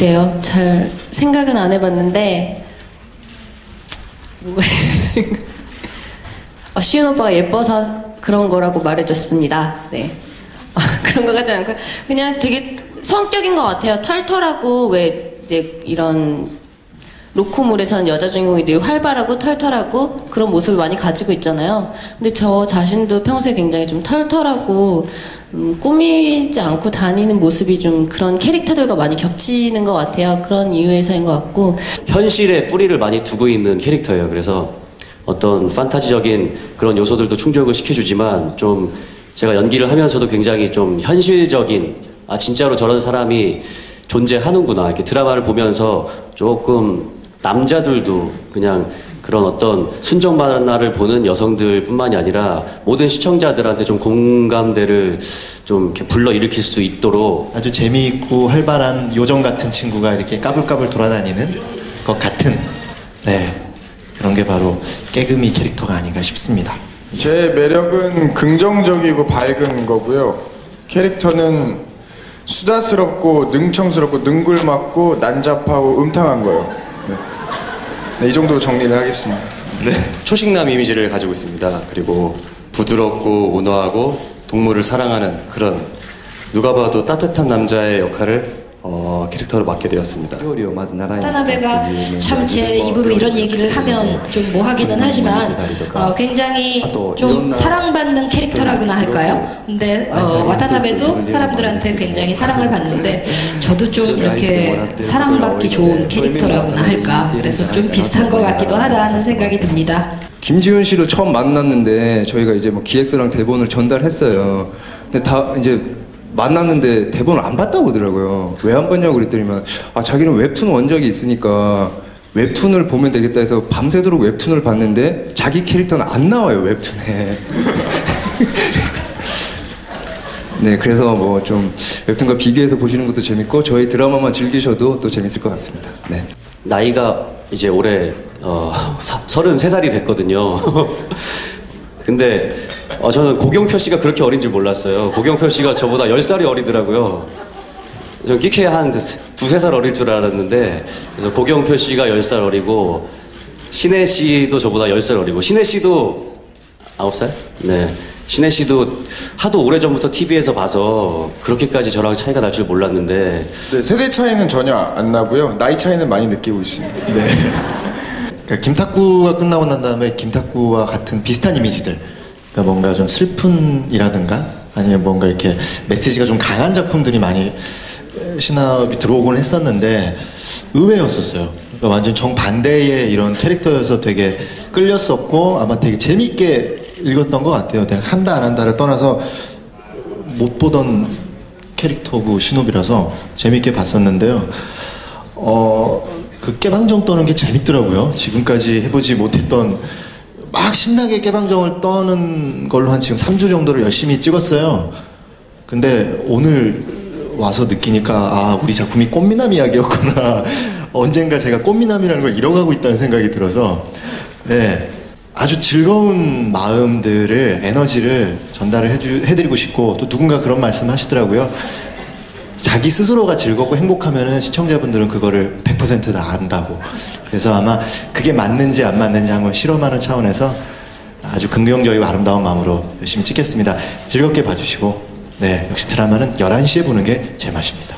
글쎄요, 잘 생각은 안 해봤는데 뭐가 있을까? 어, 시윤 오빠가 예뻐서 그런 거라고 말해줬습니다. 네. 아, 그런 거 같지 않고 그냥 되게 성격인 것 같아요. 털털하고 왜 이제 이런 로코물에서는 여자 주인공이 늘 활발하고 털털하고 그런 모습을 많이 가지고 있잖아요. 근데 저 자신도 평소에 굉장히 좀 털털하고 음, 꾸미지 않고 다니는 모습이 좀 그런 캐릭터들과 많이 겹치는 것 같아요. 그런 이유에서인 것 같고 현실에 뿌리를 많이 두고 있는 캐릭터예요. 그래서 어떤 판타지적인 그런 요소들도 충족을 시켜주지만 좀 제가 연기를 하면서도 굉장히 좀 현실적인 아 진짜로 저런 사람이 존재하는구나 이렇게 드라마를 보면서 조금 남자들도 그냥 그런 어떤 순정 만화를 보는 여성들뿐만이 아니라 모든 시청자들한테 좀 공감대를 좀 이렇게 불러 일으킬 수 있도록 아주 재미있고 활발한 요정 같은 친구가 이렇게 까불까불 돌아다니는 것 같은 네 그런 게 바로 깨금이 캐릭터가 아닌가 싶습니다. 제 매력은 긍정적이고 밝은 거고요. 캐릭터는 수다스럽고 능청스럽고 능글맞고 난잡하고 음탕한 거예요. 네. 네, 이 정도로 정리를 하겠습니다. 네. 초식남 이미지를 가지고 있습니다. 그리고 부드럽고 온화하고 동물을 사랑하는 그런 누가 봐도 따뜻한 남자의 역할을 어, 캐릭터로 맡게 되었습니다. 타나베가 참 제 입으로 이런 얘기를 하면 좀 뭐하기는 하지만 어, 굉장히 좀 사랑받는 캐릭터라고나 할까요? 근데 어, 와타나베도 사람들한테 굉장히 사랑을 받는데 저도 좀 이렇게 사랑받기 좋은 캐릭터라고나 할까? 그래서 좀 비슷한 것 같기도 하다 하는 생각이 듭니다. 김지훈 씨를 처음 만났는데 저희가 이제 뭐 기획서랑 대본을 전달했어요. 근데 다 이제 만났는데 대본을 안 봤다고 그러더라고요. 왜 안 봤냐고 그랬더니만 아 자기는 웹툰 원작이 있으니까 웹툰을 보면 되겠다 해서 밤새도록 웹툰을 봤는데 자기 캐릭터는 안 나와요 웹툰에. 네, 그래서 뭐 좀 웹툰과 비교해서 보시는 것도 재밌고 저희 드라마만 즐기셔도 또 재밌을 것 같습니다. 네. 나이가 이제 올해 어, 33살이 됐거든요. 근데 어, 저는 고경표 씨가 그렇게 어린 줄 몰랐어요. 고경표 씨가 저보다 10살이 어리더라고요. 저 끼케 한 두세 살 어릴 줄 알았는데 그래서 고경표 씨가 10살 어리고 신혜 씨도 저보다 10살 어리고 신혜 씨도 9살? 네. 신혜 씨도 하도 오래전부터 TV에서 봐서 그렇게까지 저랑 차이가 날 줄 몰랐는데 네, 세대 차이는 전혀 안 나고요. 나이 차이는 많이 느끼고 있습니다. 그러니까 김탁구가 끝나고 난 다음에 김탁구와 같은 비슷한 이미지들 그러니까 뭔가 좀 슬픈이라든가 아니면 뭔가 이렇게 메시지가 좀 강한 작품들이 많이 신압이 들어오곤 했었는데 의외였었어요. 그러니까 완전 정반대의 이런 캐릭터여서 되게 끌렸었고 아마 되게 재밌게 읽었던 것 같아요. 내가 한다 안 한다를 떠나서 못 보던 캐릭터고 신업이라서 재밌게 봤었는데요. 어, 그 깨방정 떠는 게 재밌더라고요. 지금까지 해보지 못했던 막 신나게 깨방정을 떠는 걸로 한 지금 3주 정도를 열심히 찍었어요. 근데 오늘 와서 느끼니까 아 우리 작품이 꽃미남 이야기였구나. 언젠가 제가 꽃미남이라는 걸 잃어가고 있다는 생각이 들어서 네, 아주 즐거운 마음들을 에너지를 전달을 해주, 해드리고 싶고 또 누군가 그런 말씀 하시더라고요. 자기 스스로가 즐겁고 행복하면은 시청자분들은 그거를 100%다 안다고. 그래서 아마 그게 맞는지 안 맞는지 한번 실험하는 차원에서 아주 긍정적이고 아름다운 마음으로 열심히 찍겠습니다. 즐겁게 봐주시고, 네, 역시 드라마는 11시에 보는 게 제 맛입니다.